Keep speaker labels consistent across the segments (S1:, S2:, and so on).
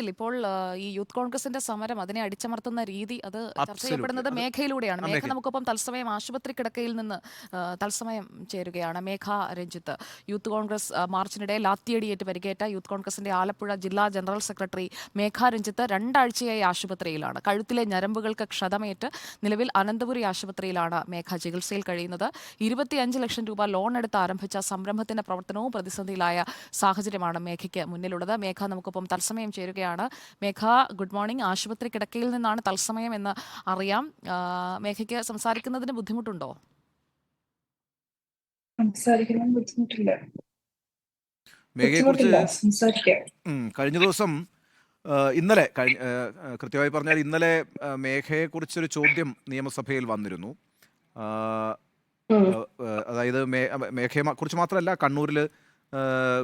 S1: ഇല്ല, ഇപ്പോൾ ആ, ഈ യൂത്ത് കോൺഗ്രസിന്റെ സമരം അതിനെ അടിച്ചമർത്തുന്ന രീതി അത് ചർച്ച
S2: Absolutely.
S1: ചെയ്യപ്പെടുന്നത്
S2: അത്
S1: മേഘയിലൂടെയാണ്
S2: ആ,
S1: മേഘ. നമുക്കൊപ്പം തത്സമയം ആശുപത്രി കിടക്കയിൽ നിന്ന് ആ, തത്സമയം ചേരുകയാണ്. മേഘ രഞ്ജിത്ത്. യൂത്ത് കോൺഗ്രസ് ആ, മാർച്ചിനിടെ ലാത്തിയടിയേറ്റ് പരിക്കേറ്റ യൂത്ത് കോൺഗ്രസിന്റെ ആലപ്പുഴ ജില്ലാ ജനറൽ സെക്രട്ടറി മേഘ രഞ്ജിത്ത് രണ്ടാഴ്ചയായി ആശുപത്രിയിലാണ്. കഴുത്തിലെ ഞരമ്പുകൾക്ക് ക്ഷതമേറ്റ് നിലവിൽ അനന്തപുരി ആശുപത്രിയിലാണ് മേഘ ചികിത്സയിൽ കഴിയുന്നത്. ഇരുപത്തിയഞ്ച് ലക്ഷം രൂപ ലോൺ എടുത്ത് ആരംഭിച്ച സംരംഭത്തിന്റെ പ്രവർത്തനവും പ്രതിസന്ധിയിലായ സാഹചര്യമാണ് മേഘയ്ക്ക് മുന്നിലുള്ളത്. മേഘ നമുക്കൊപ്പം തത്സമയം ചേരുകയാണ്. Megha good morning. ആശുപത്രി കിടക്കയിൽ നിന്നാണ് തത്സമയം എന്ന് അറിയാം. മേഘയ്ക്ക് സംസാരിക്കുന്നതിന് ബുദ്ധിമുട്ടുണ്ടോ?
S3: ബുദ്ധിമുട്ടില്ല.
S2: മേഘയെ
S3: ബുദ്ധിമുട്ടില്ല. സംസാരിക്കാം.
S2: കഴിഞ്ഞ ദിവസം ഇന്നലെ കൃത്യമായി പറഞ്ഞാൽ ഇന്നലെ ആ, മേഘയെ കുറിച്ചൊരു ചോദ്യം നിയമസഭയിൽ വന്നിരുന്നു. അതായത് മേഘയെ കുറിച്ച് മാത്രമല്ല കണ്ണൂരിൽ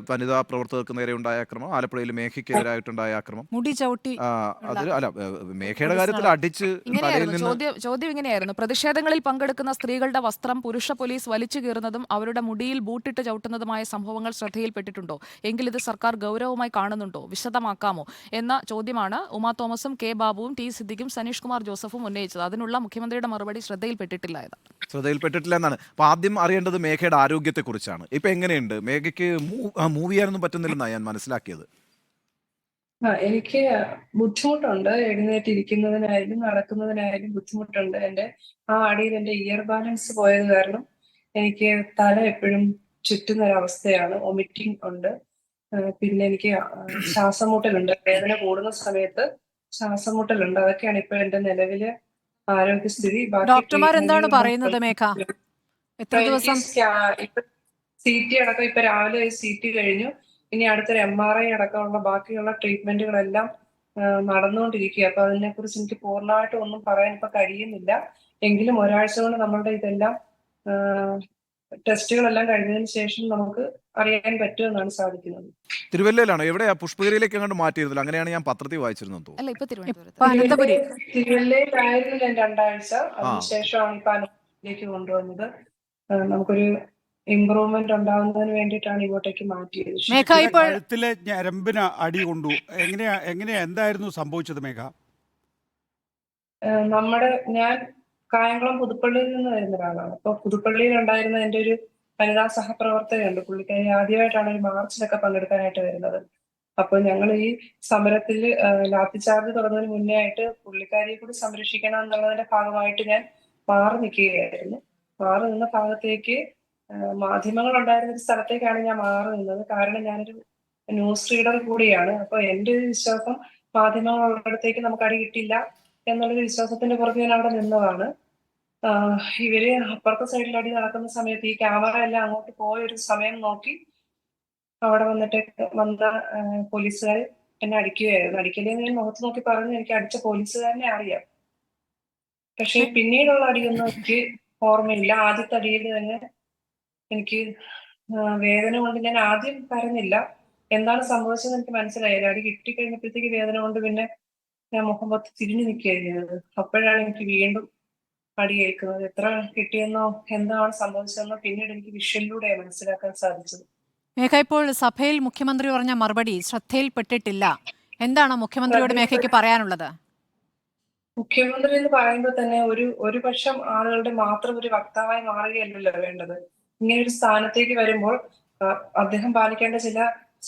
S2: വനിതാ പ്രവർത്തകർക്ക് നേരെ ഉണ്ടായ ആക്രമണം ആലപ്പുഴയിൽ മേഘയ്ക്കെതിരായിട്ടുണ്ടായ ആക്രമണം
S1: മുടി ചവിട്ടി
S2: അതിൽ അല്ല മേഘയുടെ കാര്യത്തിൽ അടിച്ച്
S1: ചോദ്യം ചോദ്യം ഇങ്ങനെയായിരുന്നു. പ്രതിഷേധങ്ങളിൽ പങ്കെടുക്കുന്ന സ്ത്രീകളുടെ വസ്ത്രം പുരുഷ പോലീസ് വലിച്ചു കീറുന്നതും അവരുടെ മുടിയിൽ ബൂട്ടിട്ട് ചവിട്ടുന്നതുമായ സംഭവങ്ങൾ ശ്രദ്ധയിൽപ്പെട്ടിട്ടുണ്ടോ? എങ്കിൽ ഇത് സർക്കാർ ഗൗരവമായി കാണുന്നുണ്ടോ? വിശദമാക്കാമോ? എന്ന ചോദ്യമാണ് ഉമാ തോമസും കെ ബാബുവും ടി സിദ്ദിഖും സനീഷ് കുമാർ ജോസഫും ഉന്നയിച്ചത്. അതിനുള്ള മുഖ്യമന്ത്രിയുടെ മറുപടി ശ്രദ്ധയിൽപ്പെട്ടിട്ടില്ല
S2: ശ്രദ്ധയിൽപ്പെട്ടിട്ടില്ല എന്നാണ്. അപ്പൊ ആദ്യം അറിയേണ്ടത് മേഘയുടെ ആരോഗ്യത്തെക്കുറിച്ചാണ്. ഇപ്പൊ എങ്ങനെയുണ്ട്? മേഘയ്ക്ക് മൂവ് ചെയ്യാനൊന്നും പറ്റുന്നില്ലെന്നാണ് ഞാൻ മനസ്സിലാക്കിയത്.
S3: ആ എനിക്ക് ബുദ്ധിമുട്ടുണ്ട് എഴുന്നേറ്റിരിക്കുന്നതിനായാലും നടക്കുന്നതിനായാലും ബുദ്ധിമുട്ടുണ്ട്. എന്റെ ആ അടിയിൽ എന്റെ ഇയർ ബാലൻസ് പോയത് കാരണം എനിക്ക് തല എപ്പോഴും ചുറ്റുന്ന ഒരവസ്ഥയാണ് വൊമിറ്റിംഗ് ഉണ്ട് പിന്നെ എനിക്ക് ശ്വാസം ശ്വാസമുട്ടലുണ്ട്. വേദന കൂടുന്ന സമയത്ത് ശ്വാസമുട്ടലുണ്ട്. അതൊക്കെയാണ് ഇപ്പൊ എന്റെ നിലവിലെ ആരോഗ്യസ്ഥിതി.
S4: ഡോക്ടർമാർ എന്താണ് പറയുന്നത് മേഘ? എത്ര ദിവസം?
S3: സി ടി അടക്കം ഇപ്പൊ രാവിലെ സി ടി കഴിഞ്ഞു. ഇനി അടുത്തൊരു എം ആർ ഐ അടക്കമുള്ള ബാക്കിയുള്ള ട്രീറ്റ്മെന്റുകളെല്ലാം നടന്നുകൊണ്ടിരിക്കുക അപ്പൊ അതിനെ കുറിച്ച് എനിക്ക് പൂർണമായിട്ട് ഒന്നും പറയാൻ ഇപ്പൊ കഴിയുന്നില്ല. എങ്കിലും ഒരാഴ്ച കൊണ്ട് നമ്മളുടെ ഇതെല്ലാം ടെസ്റ്റുകളെല്ലാം കഴിഞ്ഞതിന് ശേഷം നമുക്ക് അറിയാൻ പറ്റുമെന്നാണ് സാധിക്കുന്നത്.
S2: തിരുവല്ലയിലാണോ? എവിടെയാ? പുഷ്പഗിരിയിലേക്ക് അങ്ങോട്ട് മാറ്റിയിരുന്നില്ല അങ്ങനെയാണ് ഞാൻ പത്രത്തിൽ വായിച്ചിരുന്നത്
S3: തിരുവല്ലയിലായിരുന്നു ഞാൻ രണ്ടാഴ്ച. അതിനുശേഷമാണ് ഇപ്പൊ അനന്തപുരിയിലേക്ക് കൊണ്ടുവന്നത്. നമുക്കൊരു ഇമ്പ്രൂവ്മെന്റ് ഉണ്ടാവുന്നതിന് വേണ്ടിയിട്ടാണ് ഇങ്ങോട്ടേക്ക് മാറ്റിയത്.
S4: മേഘ ഇപ്പോൾ
S5: കഴുത്തിലെ ഞരമ്പിന് അടി കൊണ്ടു. എങ്ങനെയാ എങ്ങനെയാ എന്തായിരുന്നു സംഭവിച്ചത് മേഘ?
S3: നമ്മുടെ ഞാൻ കായംകുളം പുതുപ്പള്ളിയിൽ നിന്ന് വരുന്ന ഒരാളാണ്. അപ്പൊ പുതുപ്പള്ളിയിൽ ഉണ്ടായിരുന്ന എന്റെ ഒരു വനിതാ സഹപ്രവർത്തകയുണ്ട്. പുള്ളിക്കാരി ആദ്യമായിട്ടാണ് ഒരു മാർച്ചിലൊക്കെ പങ്കെടുക്കാനായിട്ട് വരുന്നത്. അപ്പൊ ഞങ്ങൾ ഈ സമരത്തിൽ ലാത്തി ചാർജ് തുടങ്ങുന്നതിന് മുന്നേ ആയിട്ട് പുള്ളിക്കാരിയെ കൂടി സംരക്ഷിക്കണം എന്നുള്ളതിന്റെ ഭാഗമായിട്ട് ഞാൻ മാറി നിൽക്കുകയായിരുന്നു. മാറി നിന്ന ഭാഗത്തേക്ക് മാധ്യമങ്ങൾ ഉണ്ടായിരുന്ന ഒരു സ്ഥലത്തേക്കാണ് ഞാൻ മാറി നിന്നത്. കാരണം ഞാനൊരു ന്യൂസ് റീഡർ കൂടിയാണ്. അപ്പൊ എന്റെ ഒരു വിശ്വാസം മാധ്യമങ്ങൾ ഉള്ളിടത്തേക്ക് നമുക്ക് അടി കിട്ടില്ല എന്നുള്ളൊരു വിശ്വാസത്തിന്റെ പുറത്ത് ഞാൻ അവിടെ നിന്നതാണ്. ഇവർ അപ്പുറത്തെ സൈഡിൽ അടി നടക്കുന്ന സമയത്ത് ഈ ക്യാമറ എല്ലാം അങ്ങോട്ട് പോയൊരു സമയം നോക്കി അവിടെ വന്നിട്ട് വന്ന പോലീസുകാർ എന്നെ അടിക്കുകയായിരുന്നു. അടിക്കലേ ഞാൻ മുഖത്ത് നോക്കി പറഞ്ഞു എനിക്ക് അടിച്ച പോലീസുകാരനെ അറിയാം. പക്ഷെ പിന്നീടുള്ള അടിയൊന്നും എനിക്ക് ഓർമ്മയില്ല. ആദ്യത്തെ അടിയിൽ തന്നെ എനിക്ക് വേദന കൊണ്ട് ഞാൻ ആദ്യം പറഞ്ഞില്ല. എന്താണ് സംഭവിച്ചതെന്ന് എനിക്ക് മനസ്സിലായി അടി കിട്ടിക്കഴിഞ്ഞപ്പോഴത്തേക്ക് വേദന കൊണ്ട് പിന്നെ ഞാൻ മുഖം പത്ത് തിരിഞ്ഞു നിൽക്കുകയായിരുന്നത് അപ്പോഴാണ് എനിക്ക് വീണ്ടും അടി കേൾക്കുന്നത്. എത്ര കിട്ടിയെന്നോ എന്താണ് സംഭവിച്ചതെന്നോ പിന്നീട് എനിക്ക് വിഷയിലൂടെ മനസ്സിലാക്കാൻ സാധിച്ചത്.
S4: മേഘ ഇപ്പോൾ സഭയിൽ മുഖ്യമന്ത്രി പറഞ്ഞ മറുപടി ശ്രദ്ധയിൽപ്പെട്ടിട്ടില്ല. എന്താണ് മുഖ്യമന്ത്രിയോട് മേഘയ്ക്ക് പറയാനുള്ളത്?
S3: മുഖ്യമന്ത്രി എന്ന് പറയുമ്പോൾ തന്നെ ഒരു ഒരു പക്ഷം ആളുകളുടെ മാത്രം ഒരു വക്താവായി മാറുകയല്ലല്ലോ വേണ്ടത്. ഇങ്ങനെ ഒരു സ്ഥാനത്തേക്ക് വരുമ്പോൾ അദ്ദേഹം പാലിക്കേണ്ട ചില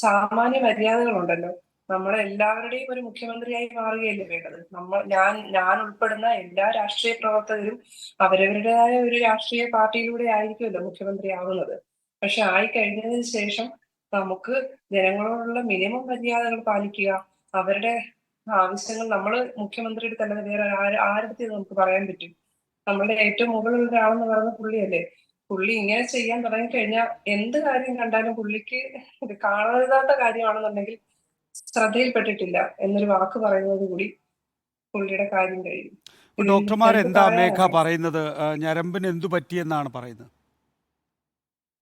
S3: സാമാന്യ മര്യാദകളുണ്ടല്ലോ. നമ്മളെ എല്ലാവരുടെയും ഒരു മുഖ്യമന്ത്രിയായി മാറുകയല്ലേ വേണ്ടത്. നമ്മൾ ഞാൻ ഞാൻ ഉൾപ്പെടുന്ന എല്ലാ രാഷ്ട്രീയ പ്രവർത്തകരും അവരവരുടേതായ ഒരു രാഷ്ട്രീയ പാർട്ടിയിലൂടെ ആയിരിക്കുമല്ലോ മുഖ്യമന്ത്രി ആവുന്നത്. പക്ഷെ ആയി കഴിഞ്ഞതിന് ശേഷം നമുക്ക് ജനങ്ങളോടുള്ള മിനിമം മര്യാദകൾ പാലിക്കുക അവരുടെ ആവശ്യങ്ങൾ നമ്മൾ മുഖ്യമന്ത്രിയുടെ തന്നെ വേറെ ആര് ആരുടെ നമുക്ക് പറയാൻ പറ്റും? നമ്മളുടെ ഏറ്റവും മുകളിലുള്ള ഒരാളെന്ന് പറയുന്ന പുള്ളിയല്ലേ? പുള്ളി ഇങ്ങനെ ചെയ്യാൻ തുടങ്ങി കഴിഞ്ഞാൽ എന്ത് കാര്യം കണ്ടാലും പുള്ളിക്ക് ഇത് കാണരുതാത്ത കാര്യമാണെന്നുണ്ടെങ്കിൽ ശ്രദ്ധയിൽപ്പെട്ടിട്ടില്ല എന്നൊരു വാക്ക് പറയുന്നത് കൂടി പുള്ളിയുടെ കാര്യം കഴിയും
S5: ഡോക്ടർമാർ
S3: എന്താ
S5: മേഘ? പറയുന്നത്? ഞരമ്പിന് എന്തു പറ്റിയെന്നാണ് പറയുന്നത്?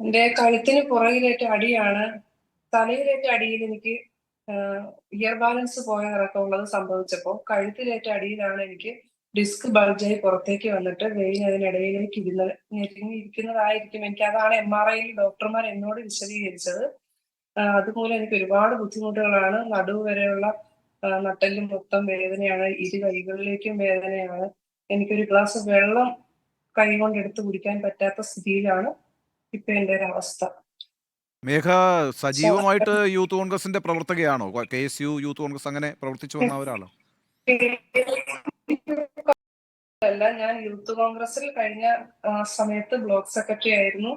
S3: എന്റെ കഴുത്തിന് പുറകിലേറ്റ അടിയാണ് തലയിലേറ്റ അടിയിൽ എനിക്ക് ഇയർ ബാലൻസ് പോയ ഇറക്കമുള്ളത് സംഭവിച്ചപ്പോൾ കഴുത്തിലേറ്റ അടിയിലാണ് എനിക്ക് ഡിസ്ക് ബൾജായി പുറത്തേക്ക് വന്നിട്ട് വെയിൻ അതിനിടയിലേക്ക് ഇരുന്ന് ഞെരുങ്ങിയിരിക്കുന്നതായിരിക്കും. എനിക്ക് അതാണ് എം ആർ ഐയിൽ ഡോക്ടർമാർ എന്നോട് വിശദീകരിച്ചത്. അതുപോലെ അതുമൂലം എനിക്ക് ഒരുപാട് ബുദ്ധിമുട്ടുകളാണ്. നടുവ് വരെയുള്ള ആ, മൊത്തം വേദനയാണ്. ഇരു കൈകളിലേക്കും വേദനയാണ്. എനിക്കൊരു ഗ്ലാസ് വെള്ളം കൈ കൊണ്ട് എടുത്ത് കുടിക്കാൻ പറ്റാത്ത സ്ഥിതിയിലാണ് ഇപ്പൊ എന്റെ ഒരു അവസ്ഥ
S2: മേഘ സജീവമായിട്ട് യൂത്ത് കോൺഗ്രസിന്റെ പ്രവർത്തകയാണോ? K S U youth Congress അങ്ങനെ പ്രവർത്തിച്ചു വന്ന ഒരാളോ?
S3: അല്ല ഞാൻ യൂത്ത് കോൺഗ്രസിൽ കഴിഞ്ഞ സമയത്ത് ബ്ലോക്ക് സെക്രട്ടറി ആയിരുന്നു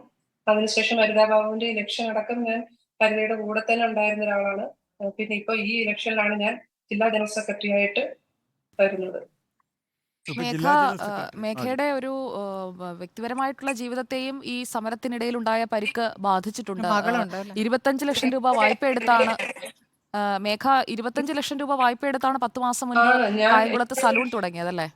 S3: അതിനുശേഷം വനിതാ ബാബുവിന്റെ ഇലക്ഷൻ അടക്കം ഞാൻ കരുതയുടെ കൂടെ തന്നെ ഉണ്ടായിരുന്ന ഒരാളാണ് പിന്നെ ഇപ്പൊ ഈ ഇലക്ഷനിലാണ് ഞാൻ ജില്ലാ ജനറൽ സെക്രട്ടറി ആയിട്ട് വരുന്നത്
S1: മേഘ. മേഘയുടെ ഒരു വ്യക്തിപരമായിട്ടുള്ള ജീവിതത്തെയും ഈ സമരത്തിനിടയിൽ ഉണ്ടായ പരിക്ക് ബാധിച്ചിട്ടുണ്ട്? ഇരുപത്തഞ്ച് ലക്ഷം രൂപ വായ്പ എടുത്താണ് മേഘ ഇരുപത്തഞ്ച് ലക്ഷം രൂപ വായ്പ എടുത്താണ് പത്ത് മാസം
S3: മുന്നേ ഞാൻ
S1: കായംകുളത്ത് സലൂൺ തുടങ്ങിയതല്ലേ?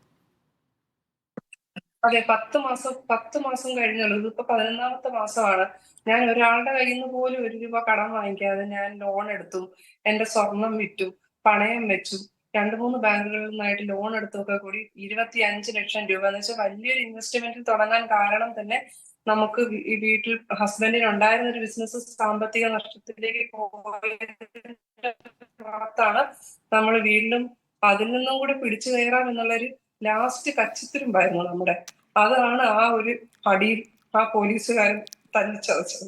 S3: അതെ പത്ത് മാസം പത്ത് മാസം കഴിഞ്ഞുള്ളൂ. ഇതിപ്പോ പതിനൊന്നാമത്തെ മാസമാണ്. ഞാൻ ഒരാളുടെ കയ്യിൽ നിന്ന് പോലും ഒരു രൂപ കടം വാങ്ങിക്കാതെ ഞാൻ ലോൺ എടുത്തു. എന്റെ സ്വർണം വിറ്റു പണയം വെച്ചു. രണ്ട് മൂന്ന് ബാങ്കുകളിൽ നിന്നായിട്ട് ലോൺ എടുത്തൊക്കെ കൂടി ഇരുപത്തി അഞ്ച് ലക്ഷം രൂപ. എന്ന് വെച്ചാൽ വലിയൊരു ഇൻവെസ്റ്റ്മെന്റിൽ തുടങ്ങാൻ കാരണം തന്നെ നമുക്ക് ഈ വീട്ടിൽ ഹസ്ബൻഡിന് ഉണ്ടായിരുന്ന ഒരു ബിസിനസ് സാമ്പത്തിക നഷ്ടത്തിലേക്ക് പോയതിന്റെ പുറത്താണ് നമ്മൾ വീണ്ടും അതിൽ നിന്നും കൂടെ പിടിച്ചു കയറാം എന്നുള്ളൊരു ലാസ്റ്റ് കച്ചിത്തിരുമ്പായിരുന്നു നമ്മുടെ. അതാണ് ആ ഒരു പടിയിൽ ആ പോലീസുകാരൻ തല്ലിച്ചതച്ചത്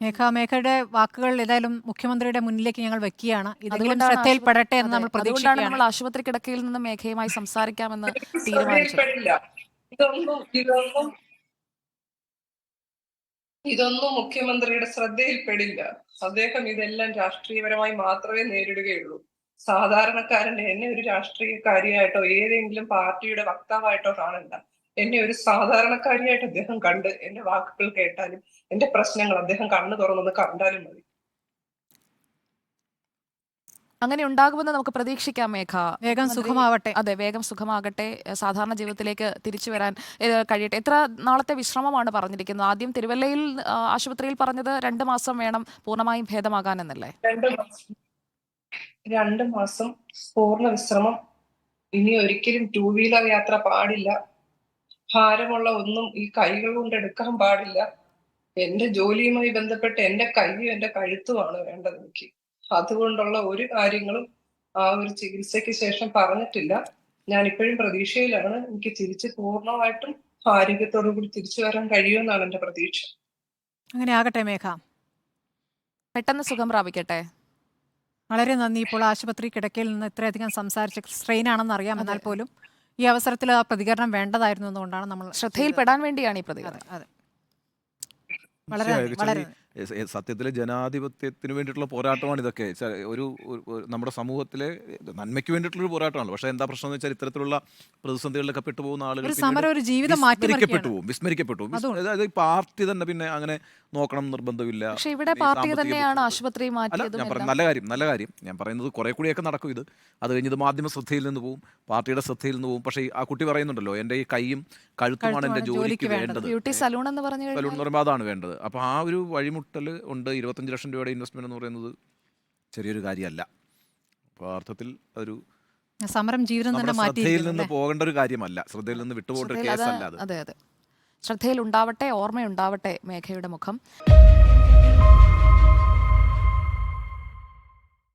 S4: മേഘ മേഘയുടെ വാക്കുകൾ ഏതായാലും മുഖ്യമന്ത്രിയുടെ മുന്നിലേക്ക് ഞങ്ങൾ വെക്കുകയാണ്. ഇതെങ്കിലും ശ്രദ്ധയിൽപ്പെടട്ടെ എന്ന് നമ്മൾ പ്രതീക്ഷിക്കുകയാണ്.
S1: നമ്മൾ ആശുപത്രി കിടക്കയിൽ നിന്ന് മേഘയുമായി സംസാരിക്കാമെന്ന്
S3: തീരുമാനിച്ചു ഇതൊന്നും ഇതൊന്നും ഇതൊന്നും മുഖ്യമന്ത്രിയുടെ ശ്രദ്ധയിൽപ്പെടില്ല. അദ്ദേഹം ഇതെല്ലാം രാഷ്ട്രീയപരമായി മാത്രമേ നേരിടുകയുള്ളൂ. സാധാരണക്കാരൻ എന്നെ ഒരു രാഷ്ട്രീയക്കാരിയായിട്ടോ ഏതെങ്കിലും പാർട്ടിയുടെ വക്താവായിട്ടോ കാണണ്ട. എന്നെ ഒരു സാധാരണക്കാരിയായിട്ട് അദ്ദേഹം കണ്ട് എന്റെ വാക്കുകൾ കേട്ടാലും എന്റെ പ്രശ്നങ്ങൾ അദ്ദേഹം കണ്ണു തുറന്നൊന്ന് കണ്ടാലും മതി.
S1: അങ്ങനെ ഉണ്ടാകുമെന്ന് നമുക്ക് പ്രതീക്ഷിക്കാം മേഘ.
S4: വേഗം സുഖമാവട്ടെ.
S1: അതെ വേഗം സുഖമാകട്ടെ. സാധാരണ ജീവിതത്തിലേക്ക് തിരിച്ചു വരാൻ കഴിയട്ടെ. എത്ര നാളത്തെ വിശ്രമമാണ് പറഞ്ഞിരിക്കുന്നത്? ആദ്യം തിരുവല്ലയിൽ ആശുപത്രിയിൽ പറഞ്ഞത് രണ്ട് മാസം വേണം പൂർണമായും ഭേദമാകാൻ എന്നല്ലേ?
S3: രണ്ട് മാസം. രണ്ട് മാസം പൂർണ വിശ്രമം. ഇനി ഒരിക്കലും ടൂ വീലർ യാത്ര പാടില്ല. ഭാരമുള്ള ഒന്നും ഈ കൈകൾ കൊണ്ട് എടുക്കാൻ പാടില്ല. എന്റെ ജോലിയുമായി ബന്ധപ്പെട്ട് എന്റെ കൈയും എന്റെ കഴുത്തുമാണ് വേണ്ടത് എനിക്ക്. അതുകൊണ്ടുള്ള ഒരു കാര്യങ്ങളും ആ ഒരു ചികിത്സയ്ക്ക് ശേഷം പറഞ്ഞിട്ടില്ല. ഞാൻ ഇപ്പോഴും പ്രതീക്ഷയിലാണ് എനിക്ക് തിരിച്ച് പൂർണമായിട്ടും ആരോഗ്യത്തോടു കൂടി തിരിച്ചു വരാൻ കഴിയുമെന്നാണ് എന്റെ പ്രതീക്ഷ.
S4: അങ്ങനെ ആകട്ടെ മേഘ.
S1: പെട്ടെന്ന് സുഖം പ്രാപിക്കട്ടെ.
S4: വളരെ നന്ദി. ഇപ്പോൾ ആശുപത്രി കിടക്കയിൽ നിന്ന് ഇത്രയധികം സംസാരിച്ച സ്ട്രെയിൻ ആണെന്ന് അറിയാം. എന്നാൽ പോലും ഈ അവസരത്തിൽ ആ പ്രതികരണം വേണ്ടതായിരുന്നു എന്നുകൊണ്ടാണ് നമ്മൾ
S1: ശ്രദ്ധയിൽപ്പെടാൻ വേണ്ടിയാണ് ഈ പ്രതികരണം.
S4: അതെ വളരെ വളരെ
S2: സത്യത്തിലെ ജനാധിപത്യത്തിന് വേണ്ടിയിട്ടുള്ള പോരാട്ടമാണ് ഇതൊക്കെ. ഒരു നമ്മുടെ സമൂഹത്തിലെ നന്മയ്ക്ക് വേണ്ടിയിട്ടുള്ള ഒരു പോരാട്ടമാണ് പക്ഷേ എന്താ പ്രശ്നം എന്ന് വെച്ചാൽ ഇത്തരത്തിലുള്ള പ്രതിസന്ധികളിലൊക്കെ പെട്ടുപോകുന്ന ആളുകൾ വിസ്മരിക്കപ്പെട്ടു പോകും വിസ്മരിക്കപ്പെട്ടു. അതായത് പാർട്ടി തന്നെ പിന്നെ അങ്ങനെ നോക്കണം നിർബന്ധമില്ല.
S1: ഇവിടെ പാർട്ടി തന്നെയാണ്. ആശുപത്രി
S2: ഞാൻ. പറയുന്നത് നല്ല കാര്യം നല്ല കാര്യം. ഞാൻ പറയുന്നത് കുറെ കൂടിയൊക്കെ നടക്കും ഇത്. അത് കഴിഞ്ഞത് മാധ്യമ ശ്രദ്ധയിൽ നിന്ന് പോകും പാർട്ടിയുടെ ശ്രദ്ധയിൽ നിന്ന് പോകും പക്ഷേ ആ കുട്ടി പറയുന്നുണ്ടല്ലോ എന്റെ ഈ കൈയും കഴുത്തുമാണ്
S4: എന്റെ ജോലിക്ക് വേണ്ടത്.
S1: സലൂൺ എന്ന്
S2: പറയുമ്പോൾ അതാണ് വേണ്ടത്. അപ്പോൾ ആ ഒരു വഴിമുട്ടൽ ഉണ്ട്. ഇരുപത്തഞ്ച് ലക്ഷം രൂപയുടെ ഇൻവെസ്റ്റ്മെന്റ് എന്ന് പറയുന്നത് ചെറിയൊരു കാര്യമല്ല. അപ്പോൾ അർത്ഥത്തിൽ അതൊരു
S4: സമരം ജീവിതം തന്നെ
S2: ശ്രദ്ധയിൽ നിന്ന് പോകേണ്ട ഒരു കാര്യമല്ല. ശ്രദ്ധയിൽ നിന്ന് വിട്ടുപോകേണ്ട ഒരു കേസല്ല അത്.
S1: അതെ അതെ. ശ്രദ്ധയിൽ ഉണ്ടാവട്ടെ ഓർമ്മയുണ്ടാവട്ടെ മേഘയുടെ മുഖം.